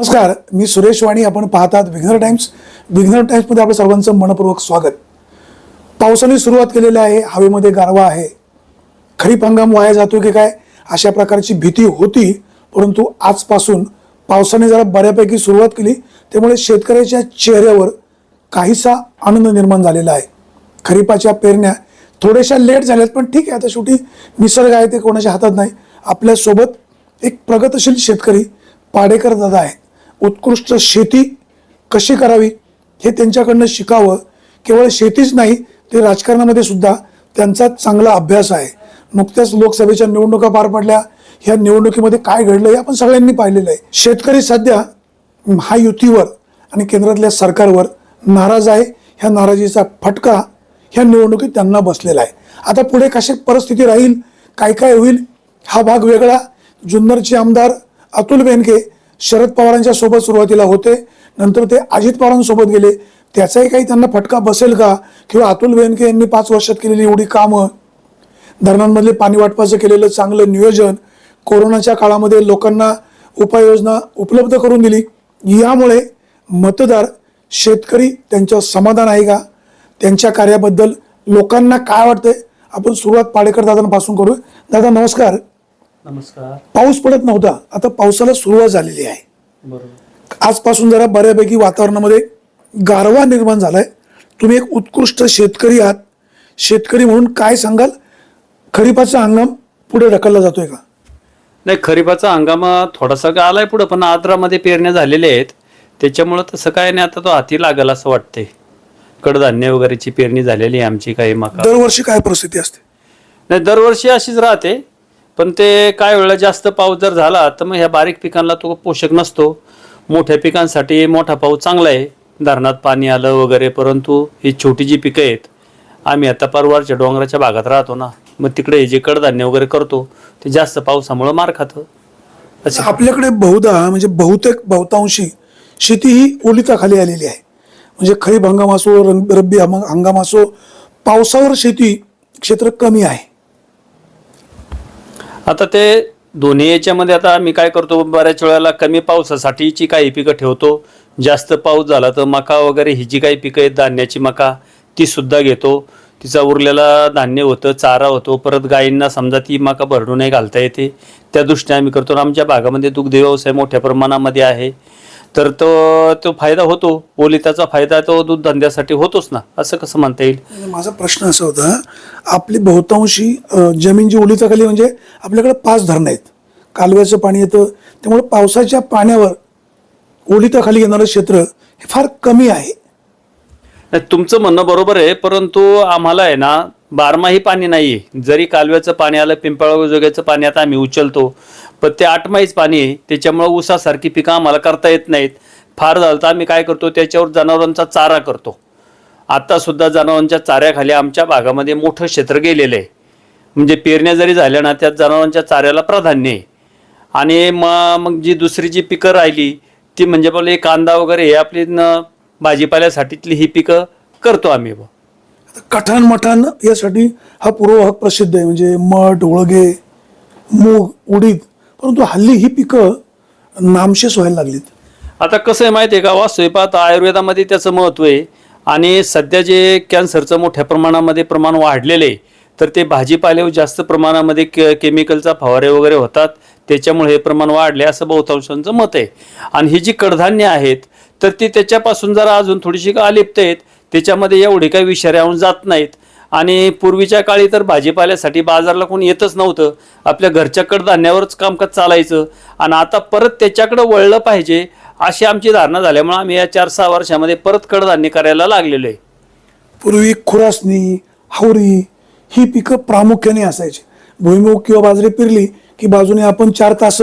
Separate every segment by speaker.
Speaker 1: नमस्कार मी सुरेश वाणी आपण पाहतात विघ्नर टाइम्स. विघ्नर टाइम्समध्ये आपलं सर्वांचं मनपूर्वक स्वागत. पावसाने सुरुवात केलेली आहे हवेमध्ये गारवा आहे. खरीप हंगाम वाया जातो की काय अशा प्रकारची भीती होती परंतु आजपासून पावसाने जरा बऱ्यापैकी सुरुवात केली. त्यामुळे शेतकऱ्याच्या चेहऱ्यावर काहीसा आनंद निर्माण झालेला आहे. खरीपाच्या पेरण्या थोड्याशा लेट झाल्यात पण ठीक आहे आता शेवटी निसर्ग आहे ते कोणाच्या हातात नाही. आपल्यासोबत एक प्रगतशील शेतकरी पाडेकर दादा आहेत. उत्कृष्ट शेती कशी करावी हे त्यांच्याकडनं शिकावं. केवळ शेतीच नाही ते राजकारणामध्ये सुद्धा त्यांचा चांगला अभ्यास आहे. नुकत्याच लोकसभेच्या निवडणुका पार पडल्या. ह्या निवडणुकीमध्ये काय घडलं हे आपण सगळ्यांनी पाहिलेलं आहे. शेतकरी सध्या महायुतीवर आणि केंद्रातल्या सरकारवर नाराज आहे. ह्या नाराजीचा फटका ह्या निवडणुकीत त्यांना बसलेला आहे. आता पुढे कशी परिस्थिती राहील काय काय होईल हा भाग वेगळा. जुन्नरचे आमदार अतुल बेनके शरद पवारांच्या सोबत सुरुवातीला होते नंतर ते अजित पवारांसोबत गेले. त्याचाही काही त्यांना फटका बसेल का? किंवा अतुल बेनके यांनी पाच वर्षात केलेली एवढी कामं? धरणांमधले पाणी वाटपाचं केलेलं चांगलं नियोजन कोरोनाच्या काळामध्ये लोकांना उपाययोजना उपलब्ध करून दिली. यामुळे मतदार शेतकरी त्यांच्यावर समाधान आहे का? त्यांच्या कार्याबद्दल लोकांना काय वाटतंय? आपण सुरुवात पाडेकर दादांपासून करू दादा नमस्कार.
Speaker 2: नमस्कार.
Speaker 1: पाऊस पडत नव्हता. आता पावसाला सुरुवात झालेली आहे.
Speaker 2: बरोबर.
Speaker 1: आजपासून जरा बऱ्यापैकी वातावरणामध्ये गारवा निर्माण झालाय. तुम्ही एक उत्कृष्ट शेतकरी आहात. शेतकरी म्हणून काय सांगाल? खरीपाचा हंगाम पुढे ढकलला जातोय का?
Speaker 2: नाही खरीपाचा हंगाम थोडासा का आलाय पुढं पण आद्रामध्ये पेरण्या झालेल्या आहेत. त्याच्यामुळं तसं काय नाही आता तो हाती लागल असं वाटतंय. कडधान्य वगैरेची पेरणी झालेली आहे आमची काही मका.
Speaker 1: दरवर्षी काय परिस्थिती असते?
Speaker 2: नाही दरवर्षी अशीच राहते. पण ते काय वेळेला जास्त पाऊस जर झाला तर मग ह्या बारीक पिकांना तो पोषक नसतो. मोठ्या पिकांसाठी मोठा पाऊस चांगला आहे. धरणात पाणी आलं वगैरे परंतु ही छोटी जी पिकं आहेत आम्ही आता परवारच्या डोंगराच्या भागात राहतो ना मग तिकडे हे जे कडधान्य वगैरे करतो ते जास्त पावसामुळं मार खातं. असं.
Speaker 1: आपल्याकडे बहुधा म्हणजे बहुतेक बहुतांशी शेती ही ओलिताखाली आलेली आहे. म्हणजे खरीप हंगाम असो रंग- रब्बी हंगाम असो पावसावर शेती क्षेत्र कमी आहे.
Speaker 2: आता ते दोन्ही याच्यामध्ये आता मी काय करतो बऱ्याच वेळेला कमी पावसासाठीची काही पिकं ठेवतो. जास्त पाऊस झाला तर मका वगैरे ही जी काही पिकं आहेत धान्याची मका तीसुद्धा घेतो. तिचा उरलेला धान्य होतं चारा होतो. परत गायींना समजा ती मका भरडून नाही घालता येते. त्या दृष्टीने आम्ही करतो. आमच्या भागामध्ये दुग्ध व्यवसाय मोठ्या प्रमाणामध्ये आहे. तर तो तो फायदा होतो. ओलिताचा फायदा तो दूध धंद्यासाठी होतोच ना असं कसं म्हणता येईल?
Speaker 1: माझा प्रश्न असा होता आपली बहुतांशी जमीन जी ओलिताखाली म्हणजे आपल्याकडे पाच धरणं आहेत. कालव्याचं पाणी येतं त्यामुळे पावसाच्या पाण्यावर ओलिताखाली येणारं क्षेत्र हे फार कमी आहे.
Speaker 2: नाही तुमचं म्हणणं बरोबर आहे परंतु आम्हाला आहे ना बारमाही पाणी नाही. आहे जरी कालव्याचं पाणी आलं पिंपळाजोग्याचं पाणी आता आम्ही उचलतो. पण ते आठमाहीच पाणी आहे. त्याच्यामुळं ऊसासारखी पिकं आम्हाला करता येत नाहीत. फार झालं तर आम्ही काय करतो? त्याच्यावर जनावरांचा चारा करतो. आत्तासुद्धा जनावरांच्या चाऱ्याखाली आमच्या भागामध्ये मोठं क्षेत्र गेलेलं आहे. म्हणजे पेरण्या जरी झाल्या ना त्यात जनावरांच्या चाऱ्याला प्राधान्य आहे. आणि मग मग जी दुसरी जी पिकं राहिली ती म्हणजे आपले कांदा वगैरे हे आपली न भाजीपाल्यासाठीतली ही पिकं करतो आम्ही. बुवा.
Speaker 1: कठाण मठाण यासाठी हा पूर्वभाग प्रसिद्ध आहे. म्हणजे मठ ओळगे मूग उडीद परंतु हल्ली ही पिकं नामशेष व्हायला लागलीत.
Speaker 2: आता कसं आहे माहिती आहे का? वास्तविक आयुर्वेदामध्ये त्याचं महत्त्व आहे. आणि सध्या जे कॅन्सरचं मोठ्या प्रमाणामध्ये प्रमाण वाढलेलं आहे तर ते भाजीपाल्यावर जास्त प्रमाणामध्ये के केमिकलचा फवारे वगैरे होतात. त्याच्यामुळे हे प्रमाण वाढले असं बहुतांशांचं मत आहे. आणि ही जी कडधान्य आहेत तर ती त्याच्यापासून जरा अजून थोडीशी अलिप्त आहेत त्याच्यामध्ये एवढे काही विषारी आणून जात नाहीत. आणि पूर्वीच्या काळी तर भाजीपाल्यासाठी बाजारला कोणी येतच नव्हतं. आपल्या घरच्या कडधान्यावरच कामकाज चालायचं. आणि आता परत त्याच्याकडं वळलं पाहिजे अशी आमची धारणा झाल्यामुळे आम्ही या चार सहा वर्षामध्ये परत कडधान्य करायला लागलेलो आहे.
Speaker 1: पूर्वी खुरासणी हावरी ही पिकं प्रामुख्याने असायची. भुईमुग किंवा बाजरी पेरली की बाजूने आपण चार तास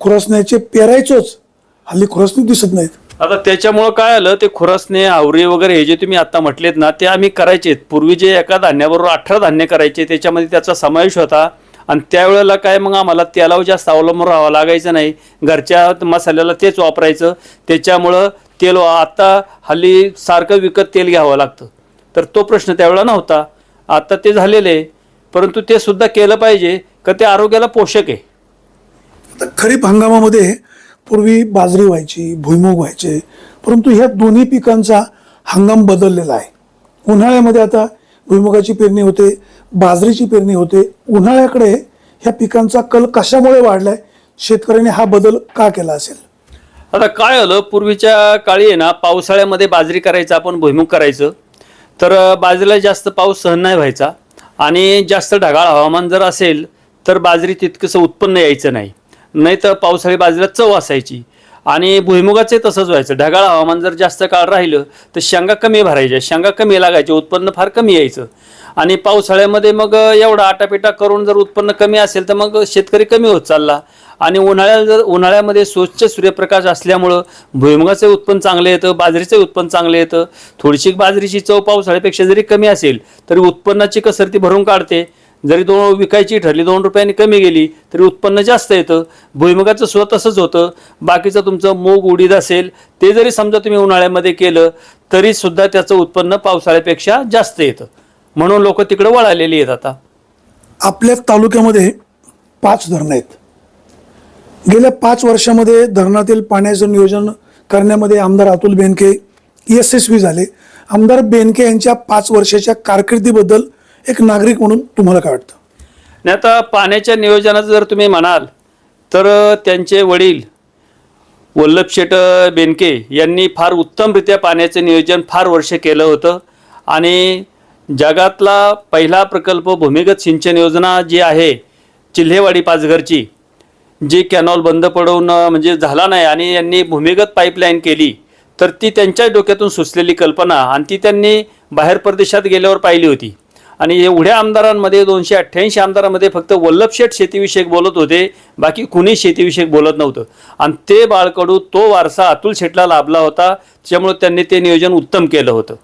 Speaker 1: खुरासण्याचे पेरायचोच. हल्ली खुरासणी दिसत नाहीत.
Speaker 2: आता त्याच्यामुळं काय आलं ते खुरसणे आवरे वगैरे हे जे तुम्ही आता म्हटलेत ना ते आम्ही करायचे पूर्वी जे एका धान्याबरोबर अठरा धान्य करायचे त्याच्यामध्ये त्याचा समावेश होता. आणि त्यावेळेला काय मग आम्हाला तेलावर जास्त अवलंबून राहावं लागायचं नाही. घरच्या मसाल्याला तेच वापरायचं. त्याच्यामुळं तेल आत्ता हल्ली सारखं विकत तेल घ्यावं लागतं. तर तो प्रश्न त्यावेळेला नव्हता. आता ते झालेलं आहे. परंतु ते सुद्धा केलं पाहिजे का ते आरोग्याला पोषक आहे.
Speaker 1: खरीप हंगामामध्ये पूर्वी बाजरी व्हायची भुईमूग व्हायचे. परंतु ह्या दोन्ही पिकांचा हंगाम बदललेला आहे. उन्हाळ्यामध्ये आता भुईमुगाची पेरणी होते बाजरीची पेरणी होते. उन्हाळ्याकडे ह्या पिकांचा कल कशामुळे वाढलाय शेतकऱ्याने हा बदल का केला असेल?
Speaker 2: आता काय आलं? पूर्वीच्या काळी आहे ना पावसाळ्यामध्ये बाजरी करायचं आपण भुईमुग करायचं. तर बाजरीला जास्त पाऊस सहन नाही व्हायचा. आणि जास्त ढगाळ हवामान जर असेल तर बाजरी तितकंसं उत्पन्न यायचं नाही. नाही तर पावसाळी बाजरीला चव असायची. आणि भुईमुगाचे तसंच व्हायचं. ढगाळ हवामान जर जास्त काळ राहिलं तर शेंगा कमी भरायच्या. शेंगा कमी लागायचे उत्पन्न फार कमी यायचं. आणि पावसाळ्यामध्ये मग एवढा आटापिटा करून जर उत्पन्न कमी असेल तर मग शेतकरी कमी होत चालला. आणि उन्हाळ्यात जर उन्हाळ्यामध्ये स्वच्छ सूर्यप्रकाश असल्यामुळं भुईमुगाचे उत्पन्न चांगलं येतं बाजरीचे उत्पन्न चांगलं येतं. थोडीशी बाजरीची चव पावसाळ्यापेक्षा जरी कमी असेल तरी उत्पन्नाची कसरती भरून काढते. जरी दोन विकायची ठरली दोन रुपयांनी कमी गेली तरी उत्पन्न जास्त येतं. भुईमुगाचं सुद्धा तसंच होतं. बाकीचं तुमचं मूग उडीद असेल ते जरी समजा तुम्ही उन्हाळ्यामध्ये केलं तरी सुद्धा त्याचं उत्पन्न पावसाळ्यापेक्षा जास्त येतं. म्हणून लोक तिकडे वळालेली आहेत आता.
Speaker 1: आपल्या तालुक्यामध्ये पाच धरणं आहेत. गेल्या पाच वर्षामध्ये धरणातील पाण्याचं नियोजन करण्यामध्ये आमदार अतुल बेनके यशस्वी झाले. आमदार बेनके यांच्या पाच वर्षाच्या कारकिर्दीबद्दल एक नागरिक म्हणून तुम्हाला काय वाटतं?
Speaker 2: नाही आता पाण्याच्या नियोजनाचं जर तुम्ही म्हणाल तर त्यांचे वडील वल्लभ शेठ बेनके यांनी फार उत्तमरित्या पाण्याचं नियोजन फार वर्ष केलं होतं. आणि जगातला पहिला प्रकल्प भूमिगत सिंचन योजना जी आहे चिल्हेवाडी पाचघरची जी कॅनॉल बंद पडवून म्हणजे झाला नाही आणि यांनी भूमिगत पाईपलाईन केली तर ती त्यांच्या डोक्यातून सुचलेली कल्पना आणि ती त्यांनी बाहेर परदेशात गेल्यावर पाहिली होती. आणि एवढ्या आमदारांमध्ये दोनशे अठ्ठ्याऐंशी आमदारांमध्ये फक्त वल्लभ शेठ शेतीविषयक बोलत होते बाकी कुणी शेतीविषयक बोलत नव्हतं. आणि ते बाळकडू तो वारसा अतुल शेठला लाभला होता त्यामुळं त्यांनी ते नियोजन उत्तम केलं होतं.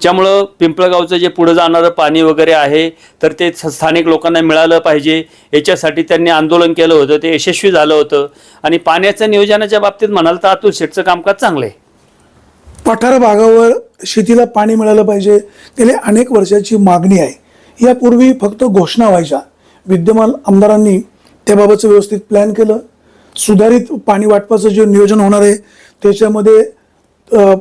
Speaker 2: त्यामुळं पिंपळगावचं जे पुढं जाणारं पाणी वगैरे आहे तर ते स्थानिक लोकांना मिळालं पाहिजे. याच्यासाठी त्यांनी आंदोलन केलं होतं ते यशस्वी झालं होतं. आणि पाण्याच्या नियोजनाच्या बाबतीत म्हणाल तर अतुल शेठचं कामकाज चांगलं आहे.
Speaker 1: पठार भागावर शेतीला पाणी मिळालं पाहिजे. गेल्या अनेक वर्षाची मागणी आहे. यापूर्वी फक्त घोषणा व्हायच्या. विद्यमान आमदारांनी त्याबाबतचं व्यवस्थित प्लॅन केलं. सुधारित पाणी वाटपाचं जे नियोजन होणार आहे त्याच्यामध्ये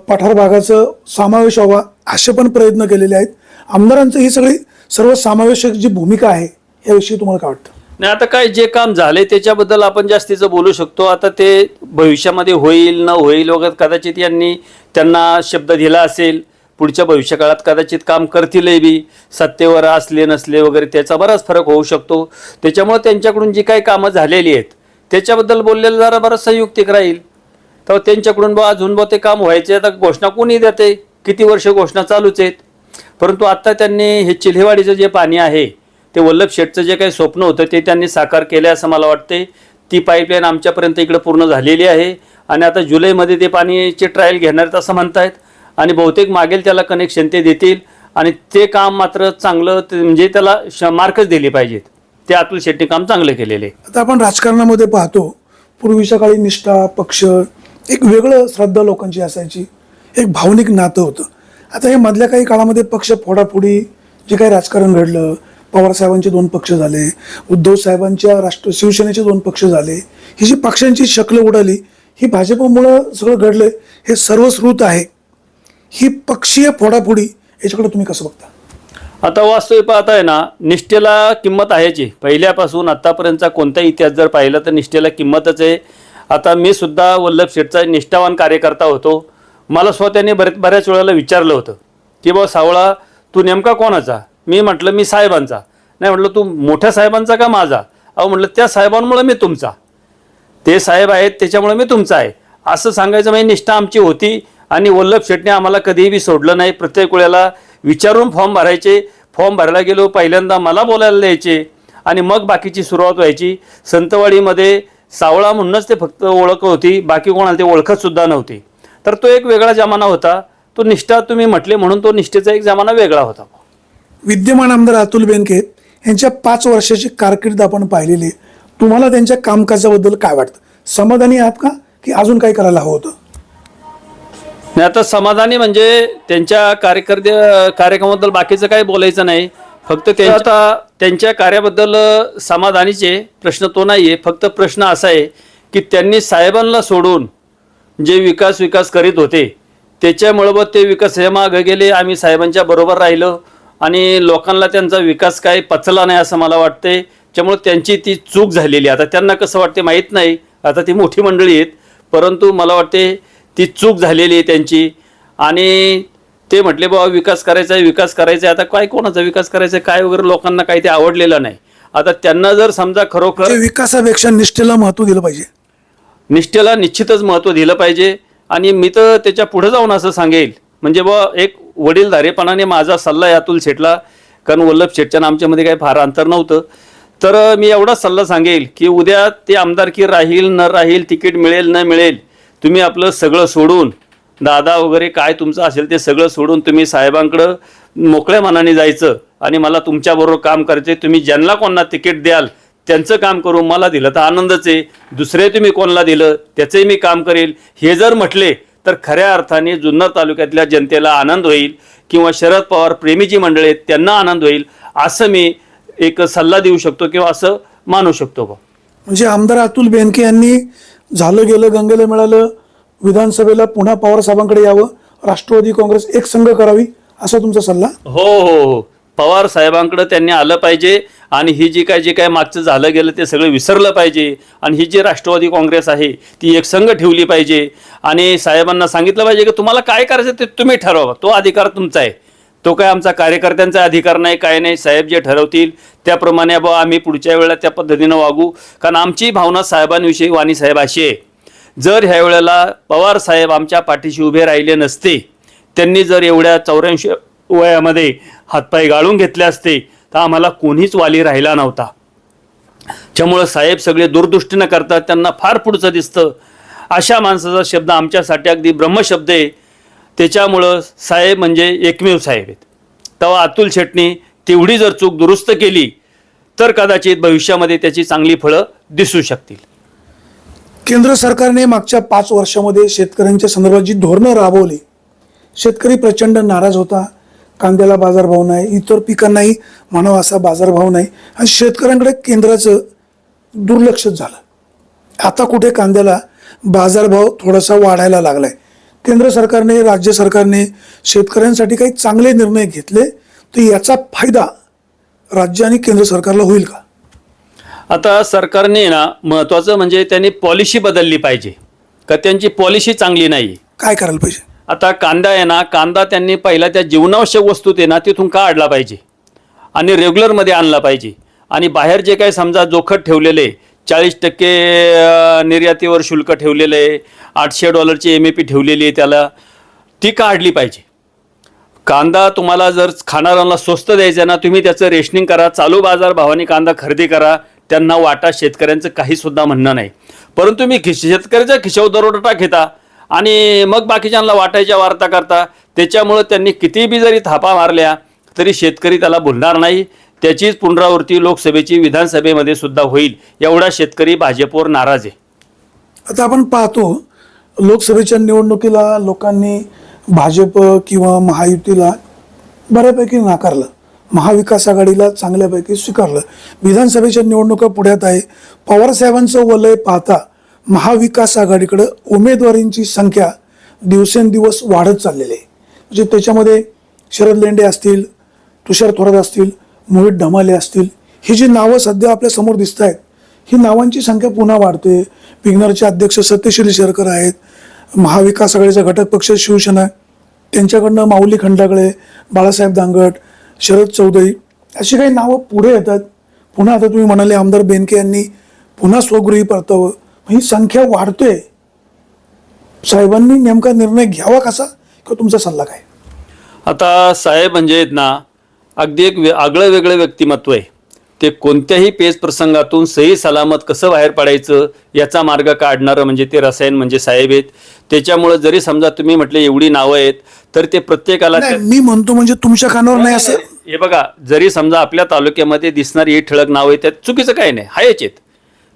Speaker 1: पठार भागाचं समावेश व्हावा असे पण प्रयत्न केलेले आहेत. आमदारांचं ही सगळी सर्वसमावेशक जी भूमिका आहे याविषयी तुम्हाला काय वाटतं?
Speaker 2: नाही आता काय जे काम झाले त्याच्याबद्दल आपण जास्तीचं बोलू शकतो. आता ते भविष्यामध्ये होईल न होईल वगैरे कदाचित यांनी त्यांना शब्द दिला असेल. पुढच्या भविष्यकाळात कदाचित काम करतीलही बी. सत्तेवर असले नसले वगैरे त्याचा बराच फरक होऊ शकतो. त्याच्यामुळे त्यांच्याकडून जी काही कामं झालेली आहेत त्याच्याबद्दल बोललेलं जरा बरंच संयुक्तिक राहील. तर त्यांच्याकडून बा अजून बा ते काम व्हायचे. आता घोषणा कोणी देते? किती वर्ष घोषणा चालूच आहेत? परंतु आत्ता त्यांनी हे चिल्हेवाडीचं जे पाणी आहे ते वल्लभ शेठचं जे काही स्वप्न होतं ते त्यांनी साकार केलं असं मला वाटते ती पाईपलाईन आमच्यापर्यंत इकडं पूर्ण झालेली आहे. आणि आता जुलैमध्ये ते पाणीचे ट्रायल घेणार आहेत असं म्हणतायत. आणि बहुतेक मागेल त्याला कनेक्शन ते देतील. आणि ते काम मात्र चांगलं ते- म्हणजे त्याला श मार्कच दिले पाहिजेत. ते अतुल शेट्टी काम चांगलं केलेले आहे.
Speaker 1: आता आपण राजकारणामध्ये पाहतो पूर्वीच्या काळी निष्ठा पक्ष एक वेगळं श्रद्धा लोकांची असायची. एक भावनिक नातं होतं. आता हे मधल्या काही काळामध्ये पक्ष फोडाफोडी जे काही राजकारण घडलं पवार साहेबांचे दोन पक्ष झाले उद्धव साहेबांच्या राष्ट्र शिवसेनेचे दोन पक्ष झाले ही जी पक्षांची शक्ल उडाली ही भाजपमुळं सगळं घडलं हे सर्वश्रुत आहे. ही पक्षीय फोडाफोडी याच्याकडे तुम्ही कसं बघता?
Speaker 2: आता वास्तविक पाहताय ना निष्ठेला किंमत आहेची पहिल्यापासून आत्तापर्यंतचा कोणताही इतिहास जर पाहिला तर निष्ठेला किंमतच आहे. आता मी सुद्धा वल्लभ शेठचा निष्ठावान कार्यकर्ता होतो. मला स्वतःने बरेच बऱ्याच वेळेला विचारलं होतं की बाबा सावळा तू नेमका कोणाचा? मी म्हटलं मी साहेबांचा. नाही म्हटलं तू मोठ्या साहेबांचा का माझा? अहो म्हटलं त्या साहेबांमुळे मी तुमचा. ते साहेब आहेत त्याच्यामुळे मी तुमचा आहे. असं सांगायचं म्हणजे निष्ठा आमची होती आणि वल्लभ शेटने आम्हाला कधीही सोडलं नाही. प्रत्येक वेळेला विचारून फॉर्म भरायचे. फॉर्म भरायला गेलो पहिल्यांदा मला बोलायला द्यायचे आणि मग बाकीची सुरुवात व्हायची. संतवाडीमध्ये सावळा म्हणूनच ते फक्त ओळख होती बाकी कोणाला ते ओळखतसुद्धा नव्हती. तर तो एक वेगळा जमाना होता. तो निष्ठा तुम्ही म्हटले म्हणून तो निष्ठेचा एक जमाना वेगळा होता.
Speaker 1: विद्यमान आमदार अतुल बेनके यांच्या पाच वर्षाची कारकीर्द आपण पाहिलेली आहे. तुम्हाला त्यांच्या कामकाजाबद्दल काय वाटतं? समाधानी आहात का? की अजून काही करायला हवं होतं?
Speaker 2: नाही आता समाधानी म्हणजे त्यांच्या कार्यकर्ते कार्यक्रमाबद्दल बाकीचं काही बोलायचं नाही. फक्त ते आता त्यांच्या कार्याबद्दल समाधानीचे प्रश्न तो नाही आहे फक्त प्रश्न असा आहे की त्यांनी साहेबांना सोडून जे विकास विकास करीत होते त्याच्यामुळं मग ते विकासाच्या मागं गेले. आम्ही साहेबांच्या बरोबर राहिलो. आणि लोकांना त्यांचा विकास काय पचला नाही असं मला वाटते त्यामुळे त्यांची ती चूक झालेली आहे. आता त्यांना कसं वाटते माहीत नाही. आता ती मोठी मंडळी आहेत. परंतु मला वाटते ती चूक झालेली आहे त्यांची. आणि ते म्हटले बाबा विकास करायचा आहे विकास करायचा आहे. आता काय कोणाचा विकास करायचा आहे? काय वगैरे लोकांना काही ते आवडलेलं नाही. आता त्यांना जर समजा खरोखर
Speaker 1: विकासापेक्षा निष्ठेला महत्त्व दिलं पाहिजे.
Speaker 2: निष्ठेला निश्चितच महत्त्व दिलं पाहिजे. आणि मी तर त्याच्या पुढे जाऊन असं सांगेल. म्हणजे व एक वडीलधारेपणाने माझा सल्ला आहे अतुल कारण वल्लभ शेटच्यानं आमच्यामध्ये काही फार अंतर नव्हतं. तर मी एवढाच सल्ला सांगेल की उद्या ते आमदारकी राहील न राहील तिकीट मिळेल न मिळेल तुम्ही आपलं सगळं सोडून दादा वगैरे काय तुमचं असेल ते सगळं सोडून तुम्ही साहेबांकडं मोकळ्या मनाने जायचं आणि मला तुमच्याबरोबर काम करायचे तुम्ही ज्यांना कोणाला तिकीट द्याल त्यांचं काम करू मला दिलं तर आनंदच आहे. दुसरे तुम्ही कोणाला दिलं त्याचंही मी काम करेल. हे जर म्हटले तर खऱ्या अर्थाने जुन्नर तालुक्यातल्या जनतेला आनंद होईल किंवा शरद पवार प्रेमी जी मंडळी आहेत त्यांना आनंद होईल असं मी एक सल्ला देऊ शकतो किंवा असं मानू शकतो बा.
Speaker 1: म्हणजे आमदार अतुल बेनके यांनी झालं गेलं गंगेला मिळालं विधानसभेला पुन्हा पवार साहेबांकडे यावं राष्ट्रवादी काँग्रेस एक संघ करावी असा तुमचा सल्ला?
Speaker 2: हो हो हो. पवार साहेबांकडं त्यांनी आलं पाहिजे आणि ही जी काय जे काय मागचं झालं गेलं ते सगळं विसरलं पाहिजे. आणि ही जी राष्ट्रवादी काँग्रेस आहे ती एक संघ ठेवली पाहिजे. आणि साहेबांना सांगितलं पाहिजे की तुम्हाला काय करायचं ते तुम्ही ठरवा. तो अधिकार तुमचा आहे. तो काय आमचा कार्यकर्त्यांचा अधिकार नाही काय नाही. साहेब जे ठरवतील त्याप्रमाणे बाबा आम्ही पुढच्या वेळेला त्या पद्धतीनं वागू. कारण आमची भावना साहेबांविषयी वाणी साहेब अशी आहे. जर ह्या वेळेला पवार साहेब आमच्या पाठीशी उभे राहिले नसते त्यांनी जर एवढ्या चौऱ्याऐंशी वयामध्ये हातपाय गाळून घेतले असते तर आम्हाला कोणीच वाली राहिला नव्हता. त्यामुळं साहेब सगळे दूरदृष्टीनं करतात त्यांना फार पुढचं दिसतं. अशा माणसाचा शब्द आमच्यासाठी अगदी ब्रह्मशब्द आहे. त्याच्यामुळं साहेब म्हणजे एकमेव साहेब आहेत. तेव्हा अतुल शेटणी तेवढी जर चूक दुरुस्त केली तर कदाचित भविष्यामध्ये त्याची चांगली फळं दिसू शकतील.
Speaker 1: केंद्र सरकारने मागच्या पाच वर्षामध्ये शेतकऱ्यांच्या संदर्भात जी धोरणं राबवली शेतकरी प्रचंड नाराज होता. कांद्याला बाजारभाव नाही इतर पिकांनाही म्हणावा असा बाजारभाव नाही. आणि शेतकऱ्यांकडे केंद्राचं दुर्लक्षच झालं. आता कुठे कांद्याला बाजारभाव थोडासा वाढायला लागलाय. केंद्र सरकारने राज्य सरकारने शेतकऱ्यांसाठी काही चांगले निर्णय घेतले तर याचा फायदा राज्य आणि केंद्र सरकारला होईल का?
Speaker 2: आता सरकारने ना महत्त्वाचं म्हणजे त्यांनी पॉलिसी बदलली पाहिजे. का त्यांची पॉलिसी चांगली नाही
Speaker 1: काय करायला पाहिजे?
Speaker 2: आता कांदा आहे ना कांदा त्यांनी पहिला त्या जीवनावश्यक वस्तू ते ना तिथून काढला पाहिजे? आणि रेग्युलरमध्ये आणला पाहिजे. आणि बाहेर जे काही समजा जोखट ठेवलेले चाळीस टक्के निर्यातीवर शुल्क ठेवलेलं आहे आठशे डॉलरची एम ए पी ठेवलेली आहे त्याला ती काढली पाहिजे? कांदा तुम्हाला जर खाणाऱ्यांना स्वस्त द्यायचा आहे ना तुम्ही त्याचं रेशनिंग करा चालू बाजार भावाने कांदा खरेदी करा त्यांना वाटा शेतकऱ्यांचं काहीसुद्धा म्हणणं नाही. परंतु मी खिश शेतकऱ्याच्या खिशावर दरोडा घेता आणि मग बाकीच्यांना वाटायच्या वार्ता करता. त्याच्यामुळं त्यांनी किती बी जरी थापा मारल्या तरी शेतकरी त्याला बोलणार नाही. त्याचीच पुनरावृत्ती लोकसभेची विधानसभेमध्ये सुद्धा होईल एवढा शेतकरी भाजपवर नाराज आहे.
Speaker 1: आता आपण पाहतो लोकसभेच्या निवडणुकीला लोकांनी भाजप किंवा महायुतीला बऱ्यापैकी नाकारलं. महाविकास आघाडीला चांगल्यापैकी स्वीकारलं. विधानसभेच्या निवडणुका पुढ्यात आहे. पवारसाहेबांचं वलय पाहता महाविकास आघाडीकडं उमेदवारींची संख्या दिवसेंदिवस वाढत चाललेली आहे. म्हणजे त्याच्यामध्ये शरद लेंडे असतील तुषार थोरात असतील मोहित ढमाले असतील ही जी नावं सध्या आपल्यासमोर दिसत आहेत ही नावांची संख्या पुन्हा वाढते विग्नरचे अध्यक्ष सत्यश्री शेरकर आहेत महाविकास आघाडीचा घटक पक्ष शिवसेना त्यांच्याकडनं माऊली खंडागळे बाळासाहेब दांगट शरद चौधरी अशी काही नावं पुढे येतात. पुन्हा आता तुम्ही म्हणाले आमदार बेनके यांनी पुन्हा स्वगृही परतावं. ही संख्या वाढतोय. साहेबांनी नेमका निर्णय घ्यावा कसा? किंवा तुमचा सल्ला काय?
Speaker 2: आता साहेब म्हणजे आहेत ना अगदी एक वे आगळं वेगळं व्यक्तिमत्व आहे. ते कोणत्याही पेच प्रसंगातून सही सलामत कसं बाहेर पडायचं याचा मार्ग काढणारं म्हणजे ते रसायन म्हणजे साहेब आहेत. त्याच्यामुळं जरी समजा तुम्ही म्हटले एवढी नावं आहेत तर ते प्रत्येकाला
Speaker 1: नाही मी म्हणतो म्हणजे तुमच्या कानावर नाही असं.
Speaker 2: हे बघा जरी समजा आपल्या तालुक्यामध्ये दिसणारी ही ठळक नाव आहे त्यात चुकीचं काही नाही हायच आहेत.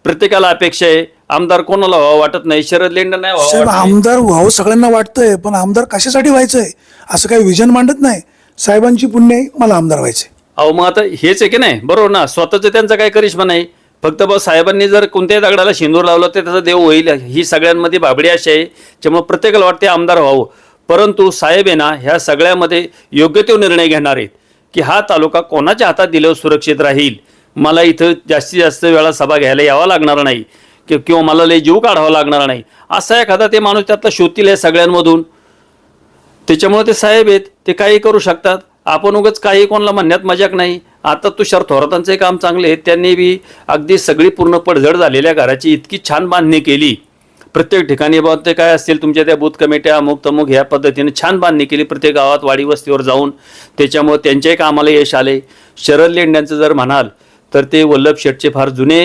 Speaker 2: प्रत्येकाला अपेक्षा आहे आमदार कोणाला व्हावं वाटत नाही शरद लेंड नाही व्हावं
Speaker 1: साहेब
Speaker 2: वाटत नाही.
Speaker 1: आमदार व्हावं सगळ्यांना वाटतंय पण आमदार कशासाठी व्हायचंय? असं काही विजन मांडत नाही. साहेबांची पुण्य आहे मला आमदार व्हायचंय.
Speaker 2: अहो मग आता हेच आहे की नाही? बरोबर ना? स्वतःचं त्यांचा काही करिश्मा नाही. फक्त बस साहेबांनी जर कोणत्याही दगडाला शेंदूर लावलं तर त्याचा देव होईल. ही सगळ्यांमध्ये बाबडी अशी आहे त्यामुळे प्रत्येकाला वाटते आमदार व्हावं. परंतु साहेब आहे ना ह्या सगळ्यामध्ये योग्य तो निर्णय घेणार आहेत की हा तालुका कोणाच्या हातात दिल्यावर सुरक्षित राहील? मला इथं जास्तीत जास्त वेळा सभा घ्यायला यावं लागणार नाही. कि किंवा मला लय जीव काढावा लागणार नाही. असा एखादा ते माणूस त्यातला शोधतील आहे सगळ्यांमधून. त्याच्यामुळे ते साहेब आहेत ते काही करू शकतात. आपण उगाच काही कोणाला म्हणण्यात मजाक नाही. आता तुषार थोरातांचे काम चांगले आहेत त्यांनी बी अगदी सगळी पूर्ण पडझड झालेल्या घराची इतकी छान बांधणी केली. प्रत्येक ठिकाणी बाबा ते काय असतील तुमच्या त्या बूथ कमिट्या अमुक तमुक ह्या पद्धतीने छान बांधणी केली. प्रत्येक गावात वाडी वस्तीवर जाऊन. त्याच्यामुळे त्यांच्याही कामाला यश आले. शरद लेंड्यांचं जर म्हणाल तर ते वल्लभ शेठचे फार जुने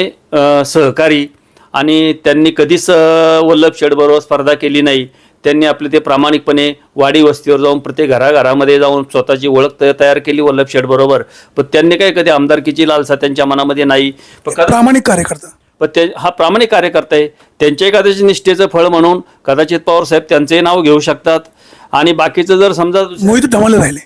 Speaker 2: सहकारी आणि त्यांनी कधीच वल्लभ शेठबरोबर स्पर्धा केली नाही. त्यांनी आपले ते प्रामाणिकपणे वाडी वस्तीवर जाऊन प्रत्येक घराघरामध्ये जाऊन स्वतःची ओळख तयार केली वल्लभ शेठ बरोबर. पण त्यांनी काय कधी आमदारकीची लालसा त्यांच्या मनामध्ये नाही.
Speaker 1: प्रामाणिक कार्यकर्ता.
Speaker 2: पण ते हा प्रामाणिक कार्यकर्ता आहे. त्यांच्याही कदाचित निष्ठेचं फळ म्हणून कदाचित पवार साहेब त्यांचंही नाव घेऊ शकतात. आणि बाकीचं जर समजा
Speaker 1: मोहित ढमाले राहिले.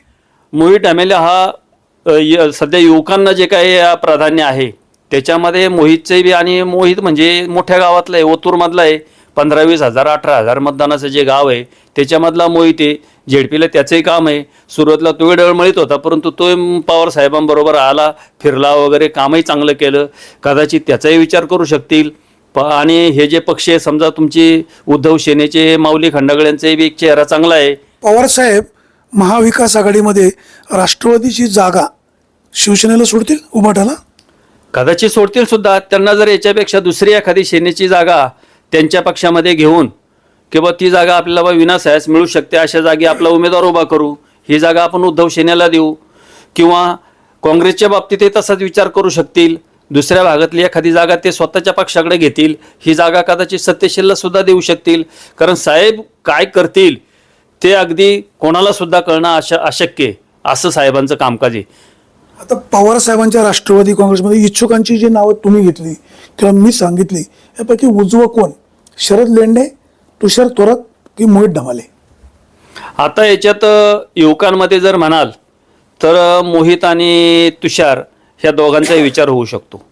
Speaker 2: मोहित एम हा सध्या युवकांना जे काही प्राधान्य आहे त्याच्यामध्ये मोहितचे बी आणि मोहित म्हणजे मोठ्या गावातलं आहे ओतूरमधलं आहे. पंधरा वीस हजार अठरा हजार मतदानाचं जे गाव आहे त्याच्यामधला मोहित आहे. झेडपीला त्याचंही काम आहे. सुरुवातीला तो डळमळीत होता परंतु तो पवार साहेबांबरोबर आला फिरला वगैरे कामही चांगलं केलं. कदाचित त्याचाही विचार करू शकतील. प आणि हे जे पक्ष आहे समजा तुमची उद्धव सेनेचे माऊली खंडागळ्यांचाही बी एक चेहरा चांगला आहे.
Speaker 1: पवार साहेब महाविकास आघाडीमध्ये राष्ट्रवादीची जागा शिवसेनेला सोडतील? उभाटाला?
Speaker 2: कदाचित सोडतील सुद्धा त्यांना जर याच्यापेक्षा दुसरी एखादी सेनेची जागा त्यांच्या पक्षामध्ये घेऊन किंवा ती जागा आपल्याला बा विनासायास मिळू शकते अशा जागी आपला उमेदवार उभा करू ही जागा आपण उद्धव सेनेला देऊ किंवा काँग्रेसच्या बाबतीतही तसाच विचार करू शकतील दुसऱ्या भागातली एखादी जागा ते स्वतःच्या पक्षाकडे घेतील ही जागा कदाचित सत्यशीलला सुद्धा देऊ शकतील कारण साहेब काय करतील ते अगदी कोणाला सुद्धा कळणं अश अशक्य आहे असं साहेबांचं कामकाज आहे.
Speaker 1: आता पवार साहेबांच्या राष्ट्रवादी काँग्रेसमध्ये इच्छुकांची जी नावं तुम्ही घेतली किंवा मी सांगितली यापैकी उजवं कोण? शरद लेंडे तुषार तोरत की मोहित ढमाले
Speaker 2: आता याच्यात युवकांमध्ये जर म्हणाल तर मोहित आणि तुषार ह्या दोघांचाही विचार होऊ शकतो.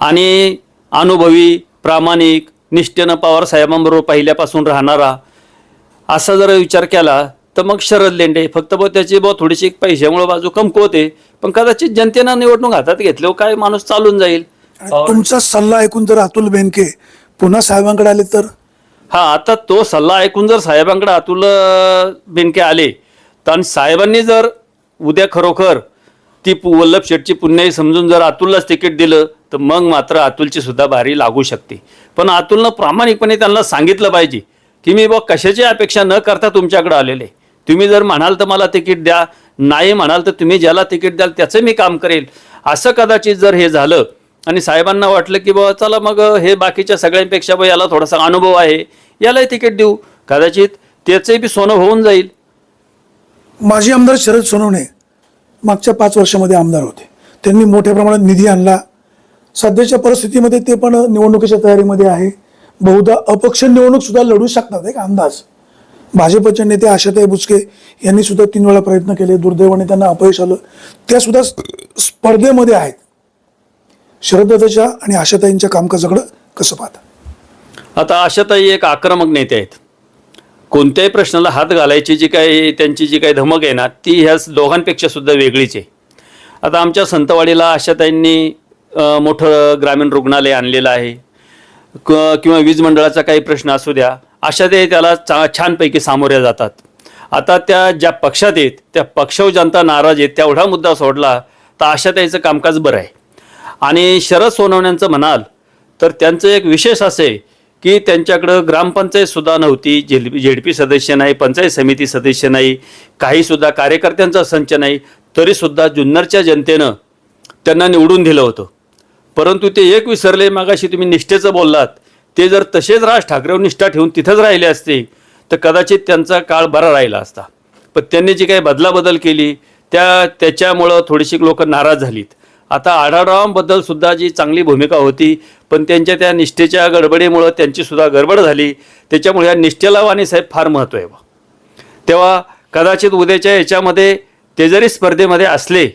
Speaker 2: आणि अनुभवी प्रामाणिक निष्ठेनं पवार साहेबांबरोबर पहिल्यापासून राहणारा असा जर विचार केला तर मग शरद लेंडे फक्त ब त्याची ब थोडीशी पैशामुळे बाजू कमकुवते पण कदाचित जनतेनं निवडणूक हातात घेतल्यावर काय माणूस चालून जाईल?
Speaker 1: तुमचा सल्ला ऐकून जर अतुल बेनके पुन्हा साहेबांकडे आले तर?
Speaker 2: हा आता तो सल्ला ऐकून जर साहेबांकडे अतुल बेनके आले तर आणि साहेबांनी जर उद्या खरोखर ती वल्लभ शेठची पुण्याई समजून जर अतुललाच तिकीट दिलं तर मग मात्र अतुलची सुद्धा भारी लागू शकते. पण अतुलनं प्रामाणिकपणे त्यांना सांगितलं पाहिजे की मी बघ कशाची अपेक्षा न करता तुमच्याकडे आलेले तुम्ही जर म्हणाल तर मला तिकीट द्या नाही म्हणाल तर तुम्ही ज्याला तिकीट द्याल त्याचं मी काम करेल. असं कदाचित जर हे झालं आणि साहेबांना वाटलं की बाबा चला मग हे बाकीच्या सगळ्यांपेक्षा बा याला थोडासा अनुभव आहे यालाही तिकीट देऊ. कदाचित त्याचंही बी सोनं होऊन जाईल.
Speaker 1: माजी आमदार शरद सोनवणे मागच्या पाच वर्षामध्ये आमदार होते. त्यांनी मोठ्या प्रमाणात निधी आणला. सध्याच्या परिस्थितीमध्ये ते पण निवडणुकीच्या तयारीमध्ये आहे. बहुधा अपक्ष निवडणूक सुद्धा लढू शकतात एक अंदाज. भाजपचे नेते आशाताई बुचके यांनी सुद्धा तीन वेळा प्रयत्न केले दुर्दैवाने त्यांना अपयश आलं. त्या सुद्धा स्पर्धेमध्ये आहेत. शरददादाच्या आणि आशाताईंच्या कामकाजाकडं कसं पाहता?
Speaker 2: आता आशाताई एक आक्रमक नेते आहेत. कोणत्याही प्रश्नाला हात घालायची जी काही त्यांची जी काही धमक आहे ना ती ह्या दोघांपेक्षा सुद्धा वेगळीच आहे. आता आमच्या संतवाडीला आशाताईंनी मोठं ग्रामीण रुग्णालय आणलेलं आहे. क- किंवा वीज मंडळाचा काही प्रश्न असू द्या अशा ते त्याला चा छानपैकी सामोऱ्या जातात. आता त्या ज्या पक्षात आहेत त्या पक्षव जनता नाराज आहेत तेवढा मुद्दा सोडला तर आशाताईचं कामकाज बरं आहे. आणि शरद सोनवण्यांचं म्हणाल तर त्यांचं एक विशेष असे की त्यांच्याकडं ग्रामपंचायतसुद्धा नव्हती नव्हती जेल पी सदस्य नाही पंचायत समिती सदस्य नाही काहीसुद्धा कार्यकर्त्यांचा संच नाही तरीसुद्धा जुन्नरच्या जनतेनं त्यांना निवडून दिलं होतं. परंतु ते एक विसरले मागाशी तुम्ही निष्ठेचं बोललात ते जर तसेच राज ठाकरेवर निष्ठा ठेवून तिथंच राहिले असते तर कदाचित त्यांचा काळ बरा राहिला असता. पण त्यांनी जी काही बदलाबदल केली त्या त्याच्यामुळं थोडीशी लोक नाराज झालीत. आता आढळरावांबद्दल सुद्धा जी चांगली भूमिका होती पण त्यांच्या त्या निष्ठेच्या गडबडीमुळं त्यांची सुद्धा गडबड झाली. त्याच्यामुळे या निष्ठेला वाणी साहेब फार महत्त्व आहे बा. तेव्हा कदाचित उद्याच्या याच्यामध्ये ते जरी स्पर्धेमध्ये असले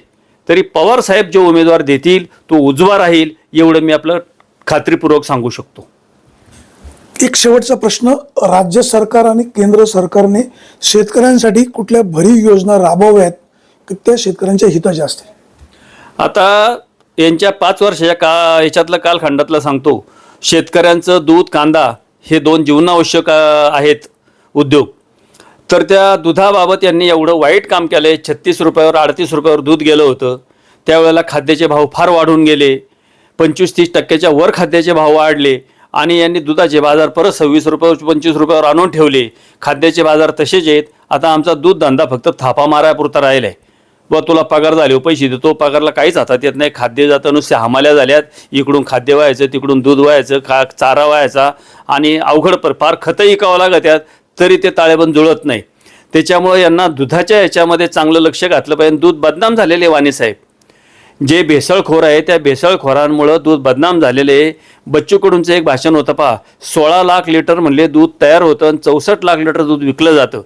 Speaker 2: तरी पवार साहेब जे उमेदवार देतील तो उजवा राहील एवढं मी आपलं खात्रीपूर्वक सांगू शकतो.
Speaker 1: एक शेवटचा प्रश्न राज्य सरकार आणि केंद्र सरकारने शेतकऱ्यांसाठी कुठल्या भरीव योजना राबवाव्यात? की त्या शेतकऱ्यांच्या हिताच्या असतील?
Speaker 2: आता यांच्या पाच वर्षाच्या का याच्यातलं कालखंडातलं सांगतो. शेतकऱ्यांचं दूध कांदा हे दोन जीवनावश्यक आहेत उद्योग. तर त्या दुधाबाबत यांनी एवढं वाईट काम केलं आहे छत्तीस रुपयावर अडतीस रुपयावर दूध गेलं होतं. त्यावेळेला खाद्याचे भाव फार वाढून गेले. पंचवीस तीस टक्क्याच्या वर खाद्याचे भाव वाढले. आणि यांनी दुधाचे बाजार परत सव्वीस रुपये पंचवीस रुपयावर आणून ठेवले. खाद्याचे बाजार तसेच आहेत. आता आमचा दूध धंदा फक्त थापा मारायपुरता राहिला आहे व तुला पगार झाले हो पैसे देतो. पगारला काहीच हातात येत नाही. खाद्य जातं नुसते हमाल्या झाल्यात. इकडून खाद्य व्हायचं तिकडून दूध व्हायचं का चारा व्हायचा. आणि अवघड पर फार खतं इकावं लागत त्यात तरी ते ताळेबंद जुळत नाही. त्याच्यामुळे यांना दुधाच्या याच्यामध्ये चांगलं लक्ष घातलं पाहिजे. दूध बदनाम झालेले वाणी साहेब. जे भेसळखोर आहे त्या भेसळखोरांमुळं दूध बदनाम झालेले बच्चूकडूनचं बच्चू कडूंचं एक भाषण होतं पहा. सोळा लाख लिटर म्हणले दूध तयार होतं आणि चौसष्ट लाख लिटर दूध विकलं जातं.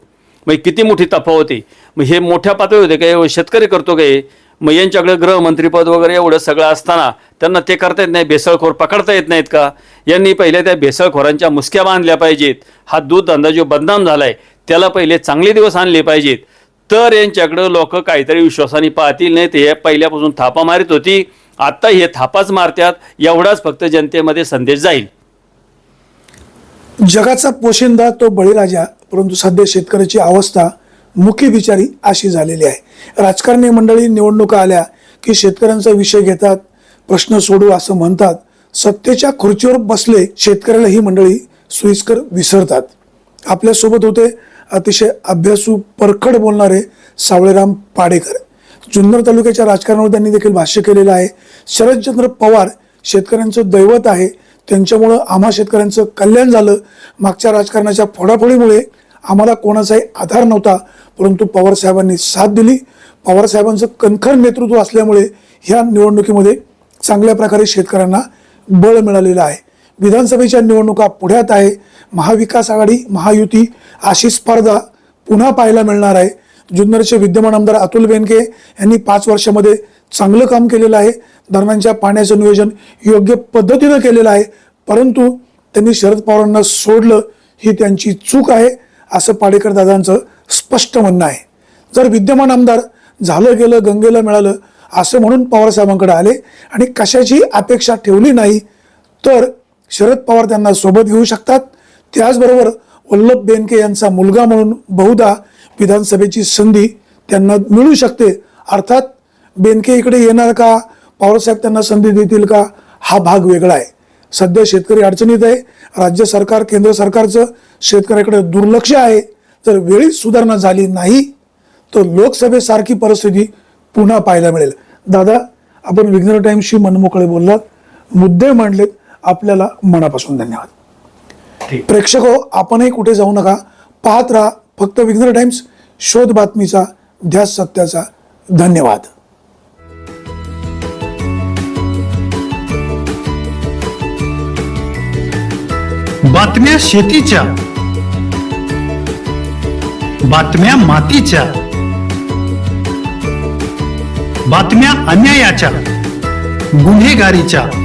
Speaker 2: मग किती मोठी तफावत आहे? मग हे मोठ्या पातळी होते काय शेतकरी करतो काय मग यांच्याकडे गृहमंत्रीपद वगैरे एवढं सगळं असताना त्यांना ते करता येत नाही भेसळखोर पकडता येत नाहीत का? यांनी पहिले त्या भेसळखोरांच्या मुसक्या बांधल्या पाहिजेत. हा दूध धंदा जो बदनाम झाला आहे त्याला पहिले चांगले दिवस आणले पाहिजेत. तर यांच्याकडं लोक काहीतरी विश्वासाने पाहतील. नाही ते पहिल्यापासून थापा मारित होती. आता हे थापाच मारत्यात एवढाच फक्त जनतेमध्ये संदेश जाईल.
Speaker 1: जगाचा पोशिंदा तो बळीराजा परंतु सध्या शेतकऱ्याची अवस्था मुखी बिचारी अशी झालेली आहे. राजकारणी मंडळी निवडणुका आल्या की शेतकऱ्यांचा विषय घेतात प्रश्न सोडू असं म्हणतात. सत्तेच्या खुर्चीवर बसले शेतकऱ्याला ही मंडळी सोयीस्कर विसरतात. आपल्यासोबत होते अतिशय अभ्यासू परखड बोलणारे सावळेराम पाडेकर. जुन्नर तालुक्याच्या राजकारणावर त्यांनी देखील भाष्य केलेलं आहे. शरदचंद्र पवार शेतकऱ्यांचं दैवत आहे. त्यांच्यामुळं आम्हा शेतकऱ्यांचं कल्याण झालं. मागच्या राजकारणाच्या फोडाफोडीमुळे आम्हाला कोणाचाही आधार नव्हता परंतु पवार साहेबांनी साथ दिली. पवार साहेबांचं कणखर नेतृत्व असल्यामुळे ह्या निवडणुकीमध्ये चांगल्या प्रकारे शेतकऱ्यांना बळ मिळालेलं आहे. विधानसभेच्या निवडणुका पुढ्यात आहे. महाविकास आघाडी महायुती अशी स्पर्धा पुन्हा पाहायला मिळणार आहे. जुन्नरचे विद्यमान आमदार अतुल बेनके यांनी पाच वर्षामध्ये चांगलं काम केलेलं आहे. धरणांच्या पाण्याचं नियोजन योग्य पद्धतीनं केलेलं आहे. परंतु त्यांनी शरद पवारांना सोडलं ही त्यांची चूक आहे असं पाडेकर दादांचं स्पष्ट म्हणणं आहे. जर विद्यमान आमदार झालं गेलं गंगेला मिळालं असं म्हणून पवारसाहेबांकडे आले आणि कशाची अपेक्षा ठेवली नाही तर शरद पवार त्यांना सोबत घेऊ शकतात. त्याचबरोबर वल्लभ बेनके यांचा मुलगा म्हणून बहुधा विधानसभेची संधी त्यांना मिळू शकते. अर्थात बेनके इकडे येणार का? पवारसाहेब त्यांना संधी देतील का? हा भाग वेगळा आहे. सध्या शेतकरी अडचणीत आहे. राज्य सरकार केंद्र सरकारचं शेतकऱ्याकडे दुर्लक्ष आहे. जर वेळीच सुधारणा झाली नाही तर लोकसभेसारखी परिस्थिती पुन्हा पाहायला मिळेल. दादा आपण विघ्नर टाईमशी मनमोकळे बोललात. मुद्दे मांडलेत. आपल्याला मनापासून धन्यवाद.
Speaker 2: ठीक.
Speaker 1: प्रेक्षक हो आपणही कुठे जाऊ नका. पाहत राहा. फक्त विघ्नर टाइम्स शोध बातमीचा ध्यास सत्याचा धन्यवाद.
Speaker 3: बातम्या शेतीच्या. बातम्या मातीच्या. बातम्या अन्यायाच्या. गुन्हेगारीच्या.